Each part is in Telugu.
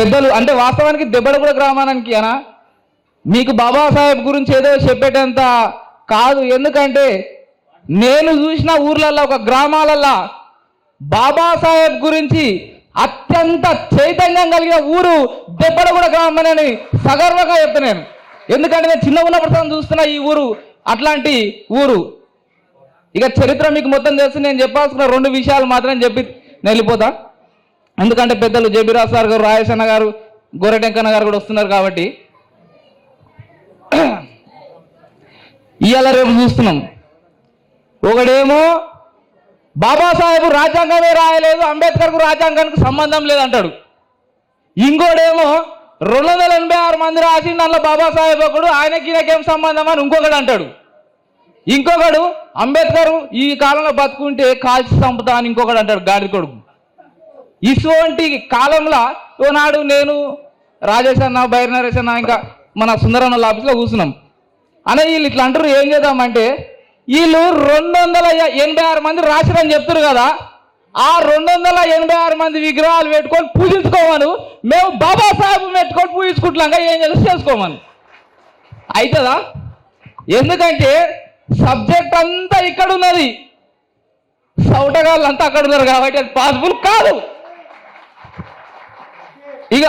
పెద్దలు అంటే వాస్తవానికి దెబ్బడగూడ గ్రామానికి అనా? మీకు బాబాసాహెబ్ గురించి ఏదో చెప్పేటంత కాదు. ఎందుకంటే నేను చూసిన ఊర్లల్లో ఒక గ్రామాలల్లో బాబాసాహెబ్ గురించి అత్యంత చైతన్యం కలిగిన ఊరు దెబ్బడగూడ గ్రామం అని సగర్వంగా చెప్తాను నేను. ఎందుకంటే నేను చిన్న ఉన్నప్పుడు చూస్తున్న ఈ ఊరు అట్లాంటి ఊరు. ఇక చరిత్ర మీకు మొత్తం తెలిసి నేను చెప్పాల్సిన రెండు విషయాలు మాత్రం చెప్పి నేను వెళ్ళిపోతా. ఎందుకంటే పెద్దలు జేబీ సార్ గారు రాయసన్న గారు గోరటెంకన్న గారు కూడా వస్తున్నారు కాబట్టి ఇవాళ రేపు చూస్తున్నాం. ఒకడేమో బాబాసాహెబ్ రాజ్యాంగమే రాయలేదు అంబేద్కర్కు రాజ్యాంగానికి సంబంధం లేదంటాడు. ఇంకోడేమో రెండు వందల ఎనభై ఆరు మంది రాసి దాంట్లో బాబాసాహెబ్ ఒకడు ఆయనకి ఈయనకేం సంబంధం అని ఇంకొకడు అంటాడు. ఇంకొకడు అంబేద్కర్ ఈ కాలంలో బతుకుంటే కాల్చి చంపుతా అని ఇంకొకడు అంటాడు గాడి కొడుకు. ఇటువంటి కాలంలో ఓనాడు నేను రాజేష్ అన్న బైర్ నరేష్ అన్న ఇంకా మన సుందరన్న ఆఫీస్లో కూర్చున్నాం. అనే వీళ్ళు ఇట్లా అంటారు ఏం చేద్దామంటే వీళ్ళు రెండు వందల ఎనభై ఆరు మంది రాసిరని చెప్తారు కదా ఆ రెండు వందల ఎనభై ఆరు మంది విగ్రహాలు పెట్టుకొని పూజించుకోమను మేము బాబాసాహెబ్ పెట్టుకొని పూజించుకుంటున్నాక ఏం చేసి చేసుకోమను. అవుతుందా ఎందుకంటే సబ్జెక్ట్ అంతా ఇక్కడ ఉన్నది సౌటగాళ్ళు అంతా అక్కడ ఉన్నారు కాబట్టి అది పాసిబుల్ కాదు. ఇక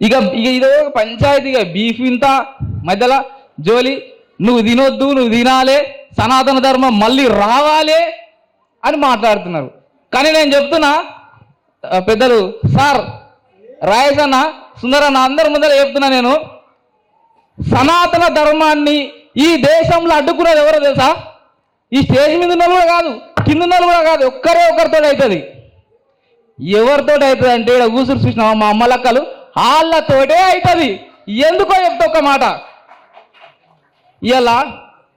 ఇక ఇక ఇదో ఒక పంచాయతీ ఇక బీఫ్ ఇంత మధ్యలో జోలి నువ్వు తినొద్దు నువ్వు తినాలే సనాతన ధర్మం మళ్ళీ రావాలే అని మాట్లాడుతున్నారు. కానీ నేను చెప్తున్నా పెద్దలు సార్ రాయేసన్న సుందరన్న అందరి ముందర చెప్తున్నా నేను సనాతన ధర్మాన్ని ఈ దేశంలో అడ్డుకునేది ఎవరో తెలుసా? ఈ స్టేజ్ మీద ఉన్న కూడా కాదు కింద ఉన్న కూడా కాదు ఒక్కరే ఒకరితో అవుతుంది. ఎవరితో అవుతుంది అంటే ఇక్కడ కూసురు చూసినావా మా అమ్మలక్కలు వాళ్ళతోటే అవుతుంది. ఎందుకో చెప్తా ఒక మాట. ఇలా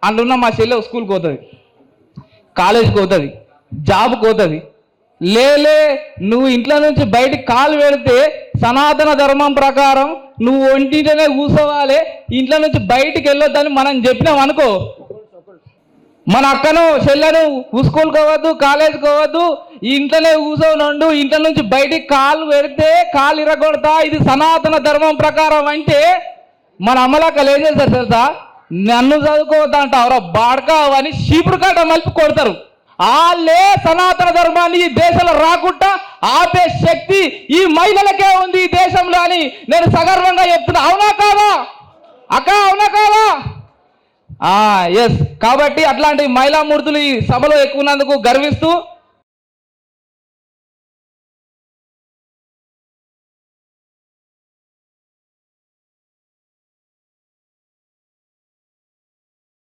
అందున్న మా చెల్లె స్కూల్కి పోతుంది. కాలేజీకి పోతుంది. జాబ్కి పోతుంది. లేలే నువ్వు ఇంట్లో నుంచి బయటికి కాలు పెడితే సనాతన ధర్మం ప్రకారం నువ్వు ఒంటింటనే కూర్చోవాలి. ఇంట్లో నుంచి బయటికి వెళ్ళొద్దని మనం చెప్పినాం అనుకో. మన అక్కను చెల్లెను స్కూల్కి పోవద్దు కాలేజీకి పోవద్దు ఇంట్లోనే కూర్చొని ఇంట్లో నుంచి బయటికి కాలు పెడితే కాలు ఇరగొడతా ఇది సనాతన ధర్మం ప్రకారం అంటే మన అమ్మలక్క ఏం చేస్తారు తెలుసా? నన్ను చదువుకోవద్దా అంటావురా బాడకా అని చీపురు కాట మలిపి కొడతారు. వాళ్ళే సనాతన ధర్మాన్ని ఈ దేశంలో రాకుండా ఆపే శక్తి ఈ మహిళలకే ఉంది ఈ దేశంలో అని నేను సగర్వంగా చెప్తున్నా. అవునా అవునా కాదా? ఎస్ కాబట్టి అట్లాంటి మహిళా మూర్తులు ఈ సభలో ఎక్కువ ఉన్నందుకు గర్విస్తూ